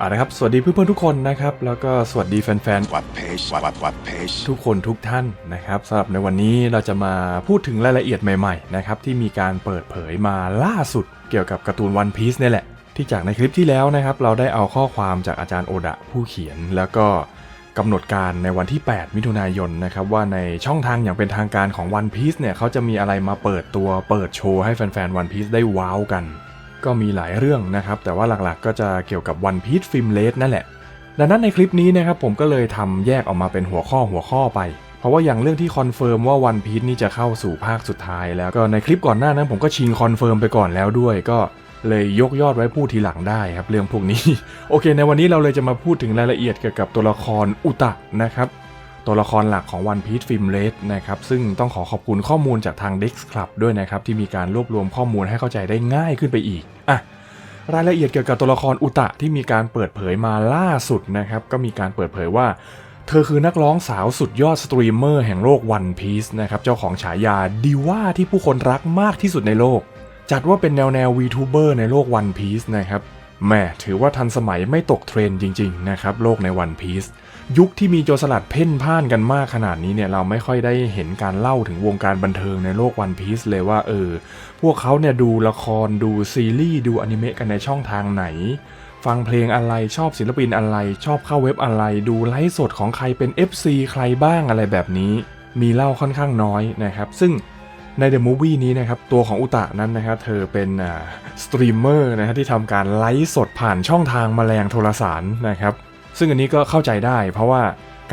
อ่านะครับ สวัสดีเพื่อนๆทุกคนนะครับ แล้วก็สวัสดีแฟนวัดเพจวัดวัดเพจๆทุกคนทุกท่านนะครับสำหรับในวันนี้เราจะมาพูดถึงรายละเอียดใหม่ๆนะครับที่มีการเปิดเผยมาล่าสุดเกี่ยวกับการ์ตูนวันพีซเนี่ยแหละ ที่จากในคลิปที่แล้วนะครับ เราได้เอาข้อความจากอาจารย์โอดะผู้เขียน แล้วก็กำหนดการในวันที่ 8 มิถุนายนนะครับว่าในช่องทางอย่างเป็นทางการของ One Piece เนี่ยเขาจะมีอะไรมาเปิดตัวเปิดโชว์ให้แฟนๆ One Piece ได้ว้าวกัน ก็มีหลายเรื่องนะครับ แต่ว่าหลักๆ ก็จะเกี่ยวกับ One Piece Film l a t e นั่นแหละ ดังนั้นในคลิปนี้นะครับผมก็เลยทำแยกออกมาเป็นหัวข้อหัวข้อไป เพราะว่าอย่างเรื่องที่คอนเฟิร์มว่า One Piece นี่จะเข้าสู่ภาคสุดท้ายแล้วก็ในคลิปก่อนหน้านั้นผมก็ชิงคอนเฟิร์มไปก่อนแล้วด้วยก็เลยยกยอดไว้พูดทีหลังได้ครับเรื่องพวกนี้ โอเค ในวันนี้เราเลยจะมาพูดถึงรายละเอียดเกี่ยวกับตัวละครอุตะนะครับ ตัวละครหลักของ One Piece Film r a t e นะครับซึ่งต้องขอขอบคุณข้อมูลจากทาง Dex Club ด้วยนะครับที่มีการรวบรวมข้อมูลให้เข้าใจได้ง่ายขึ้นไปอีกอะรายละเอียดเกี่ยวกับตัวละครอุตะที่มีการเปิดเผยมาล่าสุดนะครับก็มีการเปิดเผยว่า เธอคือนักร้องสาวสุดยอดสตรีมเมอร์แห่งโลก One Piece นะครับเจ้าของฉายาดีว่าที่ผู้คนรักมากที่สุดในโลก จัดว่าเป็นแนวแนว VTuber ในโลก One Piece นะครับแม่ถือว่าทันสมัยไม่ตกเทรนด์จริงๆนะครับโลกใน One Piece ยุคที่มีโจรสลัดเพ่นพ่านกันมากขนาดนี้เนี่ยเราไม่ค่อยได้เห็นการเล่าถึงวงการบันเทิงในโลก One Piece เลยว่าเออ พวกเขาเนี่ยดูละครดูซีรีส์ดูอนิเมะกันในช่องทางไหน ฟังเพลงอะไรชอบศิลปินอะไร ชอบเข้าเว็บอะไร ดูไลฟ์สดของใครเป็น FC ใครบ้างอะไรแบบนี้ มีเล่าค่อนข้างน้อยนะครับ ซึ่งใน The Movie นี้นะครับ ตัวของอุตะนั้นนะครับเธอเป็นสตรีมเมอร์นะฮะที่ทำการไลฟ์สดผ่านช่องทางแมลงโทรสารนะครับ ซึ่งอันนี้ก็เข้าใจได้ เพราะว่า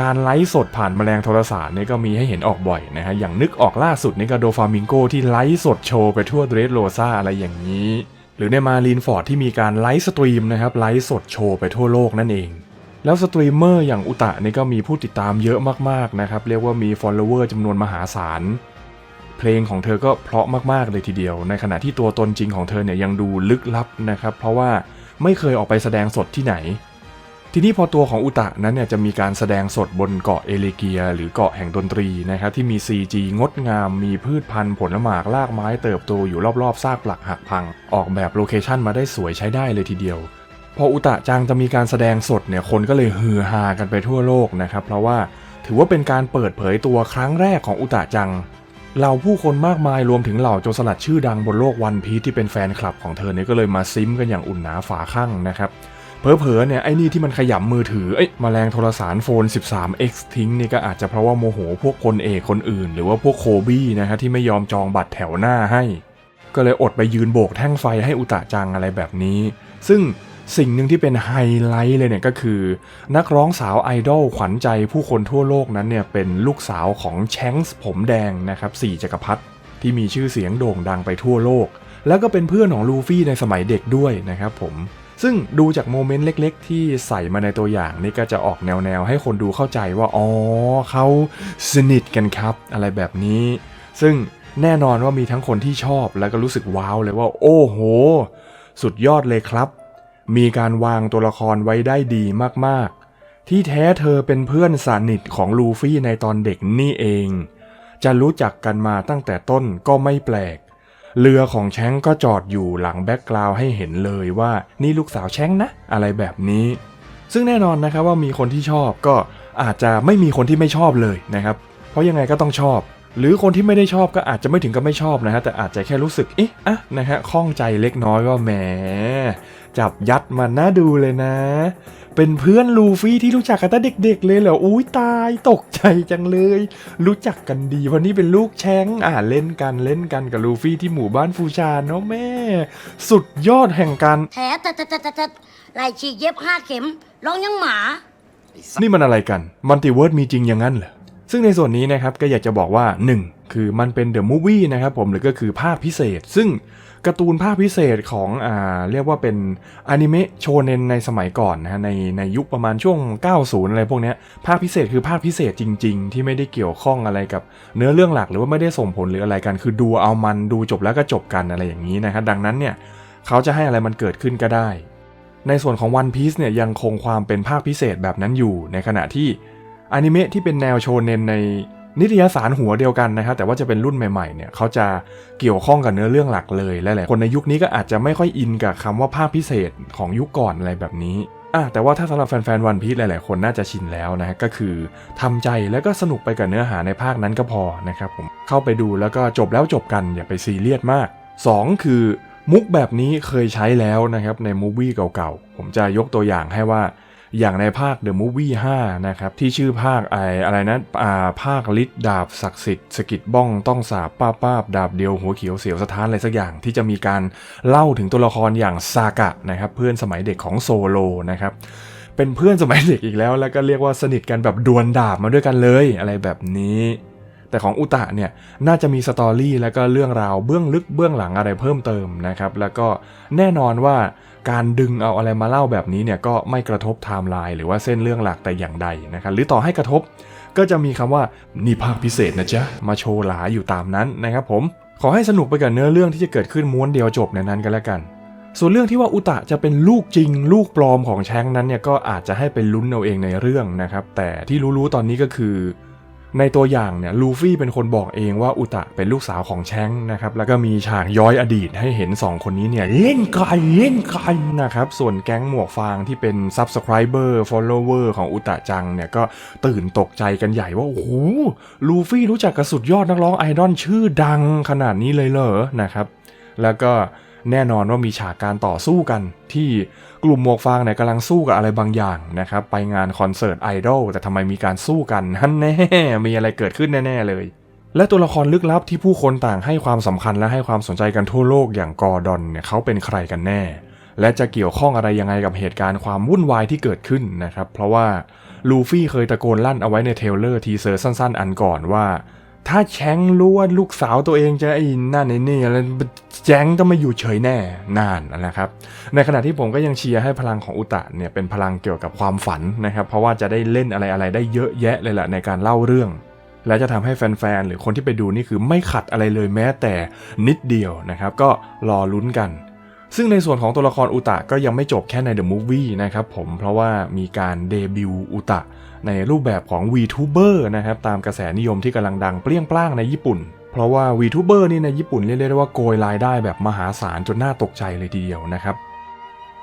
การไลฟ์สดผ่านแมลงโทรสารเนี่ยก็มีให้เห็นออกบ่อยนะฮะ อย่างนึกออกล่าสุดนี่ก็โดฟามิงโกที่ไลฟ์สดโชว์ไปทั่วเดรสโรซาอะไรอย่างนี้ หรือในมารีนฟอร์ดที่มีการไลฟ์สตรีมนะครับไลฟ์สดโชว์ไปทั่วโลกนั่นเอง แล้วสตรีมเมอร์อย่างอุตะนี่ก็มีผู้ติดตามเยอะมากๆนะครับ เรียกว่ามี follower จำนวนมหาศาล เพลงของเธอก็เพราะมากๆเลยทีเดียว ในขณะที่ตัวตนจริงของเธอเนี่ยยังดูลึกลับนะครับ เพราะว่าไม่เคยออกไปแสดงสดที่ไหน ทีนี้พอตัวของอุตะนั้นเนี่ยจะมีการแสดงสดบนเกาะเอเลเกีย หรือเกาะแห่งดนตรีนะครับที่มี CG งดงาม มีพืชพันธุ์ผลหมากลากไม้เติบโตอยู่รอบๆซากปลักหักพัง ออกแบบโลเคชั่นมาได้สวยใช้ได้เลยทีเดียว พออุตะจังจะมีการแสดงสดเนี่ยคนก็เลยฮือฮากันไปทั่วโลกนะครับเพราะว่าถือว่าเป็นการเปิดเผยตัวครั้งแรกของอุตะจังเหล่าผู้คนมากมายรวมถึงเหล่าโจรสลัดชื่อดังบนโลกวันพีที่เป็นแฟนคลับของเธอเนี่ยก็เลยมาซิมกันอย่างอุ่นหนาฝาข้างนะครับ เผลอๆเนี่ยไอ้นี่ที่มันขยำมือถือเอ้ยแมลงโทรสารโฟน 13X ทิ้งนี่ก็อาจจะเพราะว่าโมโหพวกคนเอกคนอื่น หรือว่าพวกโคบี้นะฮะที่ไม่ยอมจองบัตรแถวหน้าให้ ก็เลยอดไปยืนโบกแท่งไฟให้อุตะจังอะไรแบบนี้ ซึ่งสิ่งหนึ่งที่เป็นไฮไลท์เลยเนี่ยก็คือ นักร้องสาวไอดอลขวัญใจผู้คนทั่วโลกนั้นเนี่ยเป็นลูกสาวของแชงส์ผมแดงนะครับสี่จักรพรรดิที่มีชื่อเสียงโด่งดังไปทั่วโลก แล้วก็เป็นเพื่อนของลูฟี่ในสมัยเด็กด้วยนะครับผม ซึ่งดูจากโมเมนต์เล็ก ๆ ที่ใส่มาในตัวอย่างนี่ก็จะออกแนว ๆ ให้คนดูเข้าใจว่า อ๋อเขาสนิทกันครับ อะไรแบบนี้ ซึ่งแน่นอนว่ามีทั้งคนที่ชอบแล้วก็รู้สึกว้าวเลยว่า โอ้โห สุดยอดเลยครับ มีการวางตัวละครไว้ได้ดีมากๆ ที่แท้เธอเป็นเพื่อนสนิทของลูฟี่ในตอนเด็กนี่เอง จะรู้จักกันมาตั้งแต่ต้นก็ไม่แปลก เรือของแช้งก็จอดอยู่หลังแบ็กกราวให้เห็นเลยว่านี่ลูกสาวแช้งนะ อะไรแบบนี้ ซึ่งแน่นอนนะครับว่ามีคนที่ชอบก็อาจจะไม่มีคนที่ไม่ชอบเลยนะครับ เพราะยังไงก็ต้องชอบ หรือคนที่ไม่ได้ชอบก็อาจจะไม่ถึงกับไม่ชอบนะฮะแต่อาจจะแค่รู้สึกเอ๊ะอะนะฮะข้องใจเล็กน้อยว่าแหมจับยัดมันน่าดูเลยนะ เป็นเพื่อนลูฟี่ที่รู้จักกันตั้งเด็กๆเลยเหรอ อุ้ยตายตกใจจังเลย รู้จักกันดีเพราะนี่เป็นลูกแช้งอ่าเล่นกันเล่นกันกับลูฟี่ที่หมู่บ้านฟูชานเนาะแม่ สุดยอดแห่งการแผลแต่แต่แต่แต่แต่ไหลฉีกเย็บห้าเข็มร้องยังหมา นี่มันอะไรกันมัลติเวิร์สมีจริงอย่างนั้นเหรอซึ่งในส่วนนี้นะครับก็อยากจะบอกว่า 1. คือมันเป็นเดอะมูฟวี่นะครับผมหรือก็คือภาคพิเศษ ซึ่ง การ์ตูนภาคพิเศษของอ่าเรียกว่าเป็นอนิเมะโชเนนในสมัยก่อนนะฮะในในยุคประมาณช่วง 90 อะไรพวกนี้ภาคพิเศษคือภาคพิเศษจริง ๆ ที่ไม่ได้เกี่ยวข้องอะไรกับเนื้อเรื่องหลักหรือว่าไม่ได้ส่งผลหรืออะไรกัน คือดูเอามันดูจบแล้วก็จบกันอะไรอย่างนี้นะครับดังนั้นเนี่ยเขาจะให้อะไรมันเกิดขึ้นก็ได้ ในส่วนของ One Piece เนี่ยยังคงความเป็นภาคพิเศษแบบนั้นอยู่ในขณะที่อนิเมะที่เป็นแนวโชเนนใน นิตยสารหัวเดียวกันนะครับแต่ว่าจะเป็นรุ่นใหม่ๆเนี่ยเขาจะเกี่ยวข้องกับเนื้อเรื่องหลักเลยและหลายคนในยุคนี้ก็อาจจะไม่ค่อยอินกับคำว่าภาคพิเศษของยุคก่อนอะไรแบบนี้อะแต่ว่าถ้าสำหรับแฟนๆวันพี e หลายๆ คนน่าจะชินแล้วนะฮะก็คือทำใจแล้วก็สนุกไปกับเนื้อหาในภาคนั้นก็พอนะครับผมเข้าไปดูแล้วก็จบแล้วจบกันอย่าไปซีเรียสมาก 2 คือมุกแบบนี้เคยใช้แล้วนะครับในมูฟวี่เก่าๆ ผมจะยกตัวอย่างให้ว่า อย่างในภาค The Movie 5นะครับ ที่ชื่อภาคไออะไรนะอ่าภาคลิดดาบศักดิ์สิทธิ์สกิดบ้องต้องสาบป้าป้าบดาบเดียวหัวเขียวเสียวสะท้านอะไรสักอย่างที่จะมีการเล่าถึงตัวละครอย่างซากะนะครับเพื่อนสมัยเด็กของโซโลนะครับเป็นเพื่อนสมัยเด็กอีกแล้ว แล้วก็เรียกว่าสนิทกันแบบดวลดาบมาด้วยกันเลยอะไรแบบนี้ แต่ของอุตะเนี่ยน่าจะมีสตอรี่แล้วก็เรื่องราวเบื้องลึกเบื้องหลังอะไรเพิ่มเติมนะครับแล้วก็แน่นอนว่าการดึงเอาอะไรมาเล่าแบบนี้เนี่ยก็ไม่กระทบไทม์ไลน์หรือว่าเส้นเรื่องหลักแต่อย่างใดนะครับหรือต่อให้กระทบก็จะมีคำว่านี่ภาคพิเศษนะจ๊ะมาโชว์หลาอยู่ตามนั้นนะครับผมขอให้สนุกไปกับเนื้อเรื่องที่จะเกิดขึ้นม้วนเดียวจบในนั้นกันแล้วกัน ส่วนเรื่องที่ว่าอุตะจะเป็นลูกจริง ลูกปลอมของแชงนั้นเนี่ยก็อาจจะให้เป็นลุ้นเอาเองในเรื่องนะครับแต่ที่รู้ๆตอนนี้ก็คือ ในตัวอย่างเนี่ยลูฟี่เป็นคนบอกเองว่าอุตะเป็นลูกสาวของแชงนะครับแล้วก็มีฉากย้อยอดีตให้เห็น 2 คนนี้เนี่ยเล่นกันเล่นกันนะครับส่วนแก๊งหมวกฟางที่เป็น Subscriber Follower ของอุตะจังเนี่ยก็ตื่นตกใจกันใหญ่ว่า โอ้โหลูฟี่รู้จักกับสุดยอดนักร้องไอดอลชื่อดังขนาดนี้เลยเหรอนะครับแล้วก็ แน่นอนว่ามีฉากการต่อสู้กัน ที่กลุ่มหมวกฟางเนี่ยกำลังสู้กับอะไรบางอย่างนะครับ ไปงานคอนเสิร์ตไอดอลแต่ทำไมมีการสู้กันนั่นแน่มีอะไรเกิดขึ้นแน่ๆเลย และตัวละครลึกลับที่ผู้คนต่างให้ความสำคัญและให้ความสนใจกันทั่วโลกอย่างกอร์ดอนเนี่ยเขาเป็นใครกันแน่ และจะเกี่ยวข้องอะไรยังไงกับเหตุการณ์ความวุ่นวายที่เกิดขึ้นนะครับ เพราะว่าลูฟี่เคยตะโกนลั่นเอาไว้ในเทเลอร์ทีเซอร์สั้น ๆ อันก่อนว่าถ้าแชงรู้ว่าลูกสาวตัวเองจะไอ้นั่นไอ้นี่อะไร แจงต้องไม่อยู่เฉยแน่นานนะครับ ในขณะที่ผมก็ยังเชียร์ให้พลังของอุตะเนี่ยเป็นพลังเกี่ยวกับความฝันนะครับ เพราะว่าจะได้เล่นอะไรอะไรๆได้เยอะแยะเลยแหละในการเล่าเรื่อง และจะทำให้แฟนๆหรือคนที่ไปดูนี่คือไม่ขัดอะไรเลยแม้แต่นิดเดียวนะครับ ก็รอลุ้นกันซึ่งในส่วนของตัวละครอุตะก็ยังไม่จบแค่ใน The Movie นะครับผมเพราะว่ามีการเดบิวต์อุตะในรูปแบบของ VTuber นะครับตามกระแสนิยมที่กำลังดังเปรี้ยงปร้างในญี่ปุ่น เพราะว่าวีทูเบอร์นี่ในญี่ปุ่นเรียกได้ว่าโกยรายได้แบบมหาศาลจนน่าตกใจเลยทีเดียวนะครับ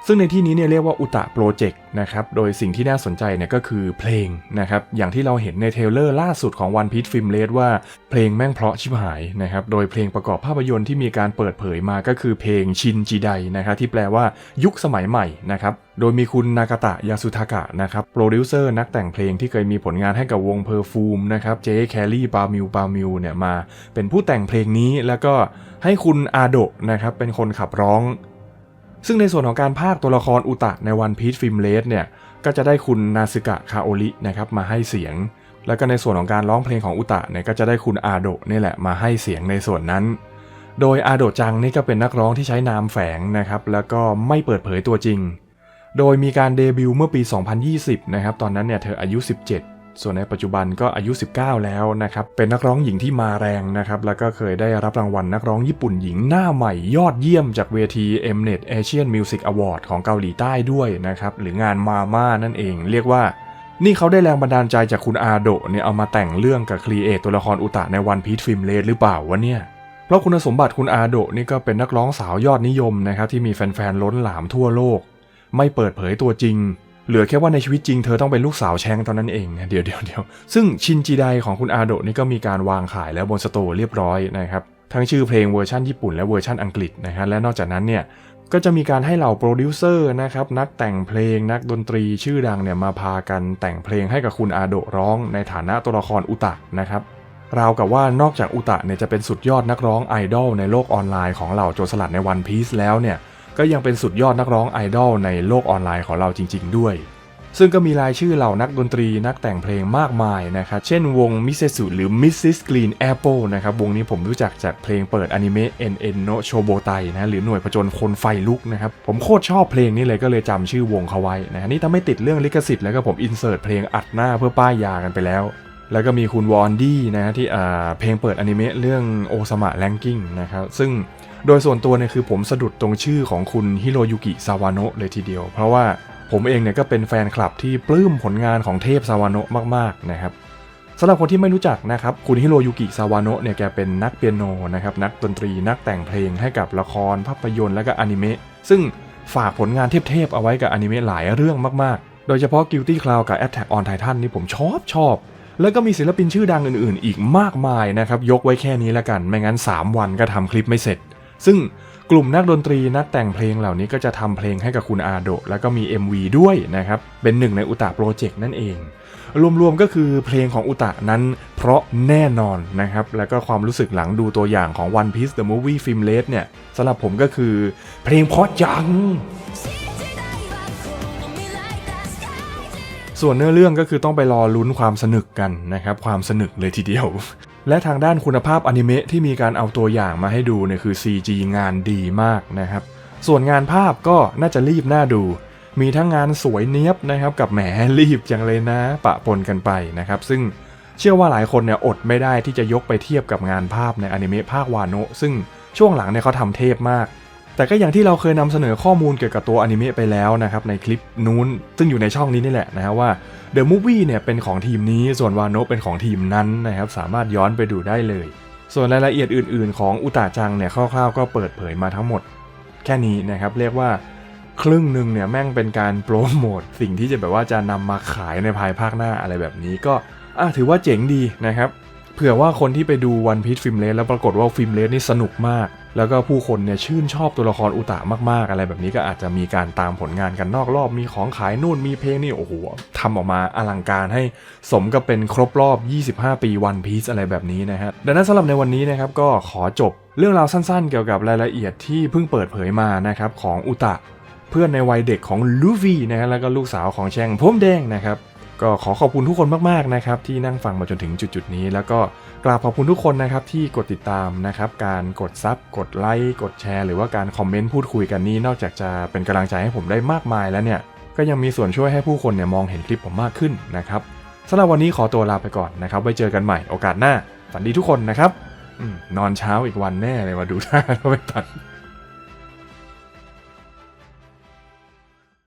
ซึ่งในที่นี้เนี่ยเรียกว่าอุตะโปรเจกต์นะครับ โดยสิ่งที่น่าสนใจเนี่ยก็คือเพลงนะครับ อย่างที่เราเห็นในเทเลอร์ล่าสุดของ One Piece Film r a t ว่าเพลงแม่งเพราะชิบหายนะครับ โดยเพลงประกอบภาพยนตร์ที่มีการเปิดเผยมาก็คือเพลงชินจิไดนะครับที่แปลว่ายุคสมัยใหม่นะครับ โดยมีคุณนากาตะยาสุทากะนะครับโปรดิวเซอร์นักแต่งเพลงที่เคยมีผลงานให้กับวงเพอร์ฟูมนะครับเจแคลรี่ปามิวปามิวเนี่ยมา เป็นผู้แต่งเพลงนี้แล้วก็ให้คุณอาโดะนะครับเป็นคนขับร้อง ซึ่งในส่วนของการพากย์ตัวละครอุตะในวันพี e ฟิล์มเลสเนี่ยก็จะได้คุณนาซึกะคาโอรินะครับมาให้เสียง แล้วก็ในส่วนของการร้องเพลงของอุตะเนี่ยก็จะได้คุณอาโดะนี่แหละมาให้เสียงในส่วนนั้น โดยอาโดะจังนี่ก็เป็นนักร้องที่ใช้นามแฝงนะครับแล้วก็ไม่เปิดเผยตัวจริง โดยมีการเดบิวต์เมื่อปี 2020 นะครับตอนนั้นเนี่ยเธออายุ 17 ส่วนในปัจจุบันก็อายุ 19 แล้วนะครับ เป็นนักร้องหญิงที่มาแรงนะครับ แล้วก็เคยได้รับรางวัลนักร้องญี่ปุ่นหญิงหน้าใหม่ยอดเยี่ยมจากเวที Mnet Asian Music Award ของเกาหลีใต้ด้วยนะครับ หรืองานมาม่านั่นเอง เรียกว่า นี่เขาได้แรงบันดาลใจจากคุณอาโดะเนี่ยเอามาแต่งเรื่องกับครีเอทตัวละครอุตะในวันพี e ฟิล์มเลดหรือเปล่าวะเนี่ยเพราะคุณสมบัติคุณอาโดะนี่ก็เป็นนักร้องสาวยอดนิยมนะครับที่มีแฟนๆล้นหลามทั่วโลก ไม่เปิดเผยตัวจริง เหลือแค่ว่าในชีวิตจริงเธอต้องเป็นลูกสาวแชงตอนนั้นเองนะเดี๋ยวเดี๋ยวเดี๋ยวซึ่งชินจิไดของคุณอาโดะนี่ก็มีการวางขายแล้วบนสโตร์เรียบร้อยนะครับทั้งชื่อเพลงเวอร์ชันญี่ปุ่นและเวอร์ชันอังกฤษนะฮะและนอกจากนั้นเนี่ยก็จะมีการให้เหล่าโปรดิวเซอร์นะครับนักแต่งเพลงนักดนตรีชื่อดังเนี่ยมาพากันแต่งเพลงให้กับคุณอาโดะร้องในฐานะตัวละครอุตะนะครับราวกับว่านอกจากอุตะเนี่ยจะเป็นสุดยอดนักร้องไอดอลในโลกออนไลน์ของเหล่าโจรสลัดในวันพีซแล้วเนี่ย ก็ยังเป็นสุดยอดนักร้องไอดอลในโลกออนไลน์ของเราจริง ๆ ด้วย ซึ่งก็มีรายชื่อเหล่านักดนตรีนักแต่งเพลงมากมายนะครับเช่นวงมิเซสุหรือ Mrs. Green Apple นะครับวงนี้ผมรู้จักจากเพลงเปิดอนิเมะ NN no Shobotai นะหรือหน่วยผจญคนไฟลุกนะครับผมโคตรชอบเพลงนี้เลยก็เลยจำชื่อวงเขาไว้นะนี่ถ้าไม่ติดเรื่องลิขสิทธิ์แล้วก็ผมอินเสิร์ตเพลงอัดหน้าเพื่อป้ายยากันไปแล้วแล้วก็มีคุณวอนดี้นะฮะที่อ่าเพลงเปิดอนิเมะเรื่องโอซามะแลงกิ้งนะครับซึ่ง โดยส่วนตัวเนี่ยคือผมสะดุดตรงชื่อของคุณฮิโรยุกิซาวาโนะเลยทีเดียว เพราะว่าผมเองเนี่ยก็เป็นแฟนคลับที่ปลื้มผลงานของเทพซาวาโนะมากๆนะครับสำหรับคนที่ไม่รู้จักนะครับ คุณฮิโรยุกิซาวาโนะเนี่ยแกเป็นนักเปียโนนะครับนักดนตรีนักแต่งเพลงให้กับละครภาพยนตร์และก็อนิเมะซึ่งฝากผลงานเทพๆเอาไว้กับอนิเมะหลายเรื่องมากๆ โดยเฉพาะ Guilty Cloud กับ Attack on Titan นี่ผมชอบชอบ แล้วก็มีศิลปินชื่อดังอื่นๆ อีกมากมายนะครับ ยกไว้แค่นี้แล้วกัน ไม่งั้น 3 วันก็ทำคลิปไม่เสร็จ ซึ่งกลุ่มนักดนตรีนักแต่งเพลงเหล่านี้ก็จะทำเพลงให้กับคุณอาโด แล้วก็มี MV ด้วยนะครับ เป็นหนึ่งในอุตาโปรเจกต์นั่นเอง รวมๆก็คือเพลงของอุตะนั้นเพราะแน่นอนนะครับ แล้วก็ความรู้สึกหลังดูตัวอย่างของ One Piece the Movie Film l a t e เนี่ยสำหรับผมก็คือเพลงเพราะจังส่วนเนื้อเรื่องก็คือต้องไปรอลุ้นความสนุกกันนะครับ ความสนุกเลยทีเดียว และทางด้านคุณภาพอนิเมะที่มีการเอาตัวอย่างมาให้ดูเนี่ยคือ CG งานดีมากนะครับ ส่วนงานภาพก็น่าจะรีบหน้าดู มีทั้งงานสวยเนี้ยบนะครับกับแหมรีบจังเลยนะ ปะปนกันไปนะครับ ซึ่งเชื่อว่าหลายคนเนี่ยอดไม่ได้ที่จะยกไปเทียบกับงานภาพในอนิเมะภาควาโนะซึ่งช่วงหลังเนี่ยเขาทำเทพมาก แต่ก็อย่างที่เราเคยนำเสนอข้อมูลเกี่ยวกับตัวอนิเมะไปแล้วนะครับในคลิปนู้น ซึ่งอยู่ในช่องนี้นี่แหละนะฮะว่า The Movie เนี่ยเป็นของทีมนี้ส่วนวาโนเป็นของทีมนั้นนะครับสามารถย้อนไปดูได้เลย ส่วนรายละเอียดอื่น ๆ ของอุตาจังเนี่ยคร่าวๆ ก็เปิดเผยมาทั้งหมด แค่นี้นะครับเรียกว่าครึ่งหนึ่งเนี่ยแม่งเป็นการโปรโมทสิ่งที่จะแบบว่าจะนำมาขายในภายภาคหน้าอะไรแบบนี้ก็ถือว่าเจ๋งดีนะครับ ผื่อว่าคนที่ไปดูวันพี e ฟิล์มเลสแล้วปรากฏว่าฟิล์มเลสนี่สนุกมาก แล้วก็ผู้คนเนี่ยชื่นชอบตัวละครอุตะมากๆ อะไรแบบนี้ก็อาจจะมีการตามผลงานกันนอกรอบมีของขายนู่นมีเพลงนี่โอ้โหทำออกมาอลังการให้สมกับเป็นครบรอบ 25 ปีวันพีซอะไรแบบนี้นะฮะดังนั้นสำหรับในวันนี้นะครับก็ขอจบเรื่องราวสั้นๆ เกี่ยวกับรายละเอียดที่เพิ่งเปิดเผยมานะครับของอุตะเพื่อนในวัยเด็กของลูฟี่นะฮะแล้วก็ลูกสาวของแชงพมแดงนะครับ ก็ขอขอบคุณทุกคนมากๆนะครับที่นั่งฟังมาจนถึงจุดๆนี้ แล้วก็กราบขอบคุณทุกคนนะครับที่กดติดตามนะครับการกดซับกดไลค์กดแชร์ หรือว่าการคอมเมนต์พูดคุยกันนี้นอกจากจะเป็นกำลังใจให้ผมได้มากมายแล้วเนี่ยก็ยังมีส่วนช่วยให้ผู้คนเนี่ยมองเห็นคลิปผมมากขึ้นนะครับสำหรับวันนี้ขอตัวลาไปก่อนนะครับไว้เจอกันใหม่โอกาสหน้าฝันดีทุกคนนะครับอนอนเช้าอีกวันแน่เลยมาดูท่าเราไปตัด